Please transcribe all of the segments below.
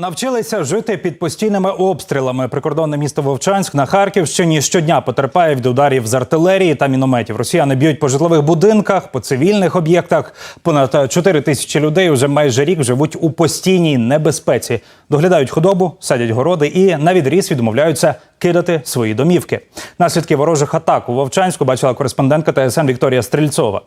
Навчилися жити під постійними обстрілами. Прикордонне місто Вовчанськ на Харківщині щодня потерпає від ударів з артилерії та мінометів. Росіяни б'ють по житлових будинках, по цивільних об'єктах. Понад 4 тисячі людей уже майже рік живуть у постійній небезпеці. Доглядають худобу, садять городи і на відріз відмовляються кидати свої домівки. Наслідки ворожих атак у Вовчанську бачила кореспондентка ТСН Вікторія Стрільцова.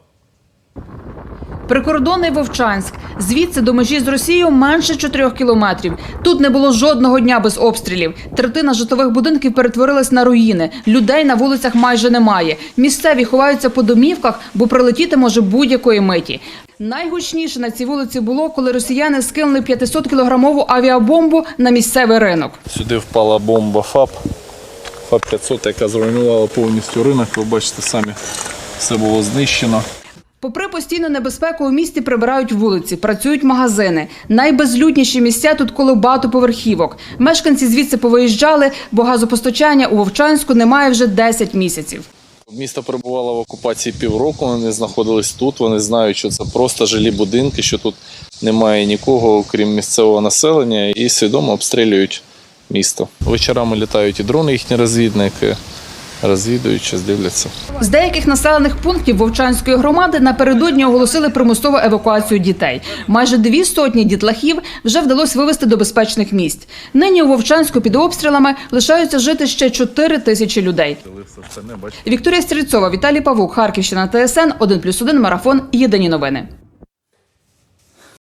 Прикордонний Вовчанськ. Звідси до межі з Росією менше 4 кілометрів. Тут не було жодного дня без обстрілів. Третина житлових будинків перетворилась на руїни. Людей на вулицях майже немає. Місцеві ховаються по домівках, бо прилетіти може будь-якої миті. Найгучніше на цій вулиці було, коли росіяни скинули 500-кілограмову авіабомбу на місцевий ринок. Сюди впала бомба ФАП. ФАП-500, яка зруйнувала повністю ринок. Ви бачите самі, все було знищено. Попри постійну небезпеку, у місті прибирають вулиці, працюють магазини. Найбезлюдніші місця тут коло багатоповерхівок. Мешканці звідси повиїжджали, бо газопостачання у Вовчанську немає вже 10 місяців. Місто перебувало в окупації півроку, вони знаходились тут, вони знають, що це просто жилі будинки, що тут немає нікого, окрім місцевого населення, і свідомо обстрілюють місто. Вечорами літають і дрони, їхні розвідники, розвідують, щось дивляться. З деяких населених пунктів Вовчанської громади напередодні оголосили примусову евакуацію дітей. Майже дві сотні дітлахів вже вдалося вивезти до безпечних місць. Нині у Вовчанську під обстрілами лишаються жити ще 4 тисячі людей. Вікторія Стрільцова, Віталій Павук, Харківщина, ТСН 1+,1, Марафон. Єдині новини.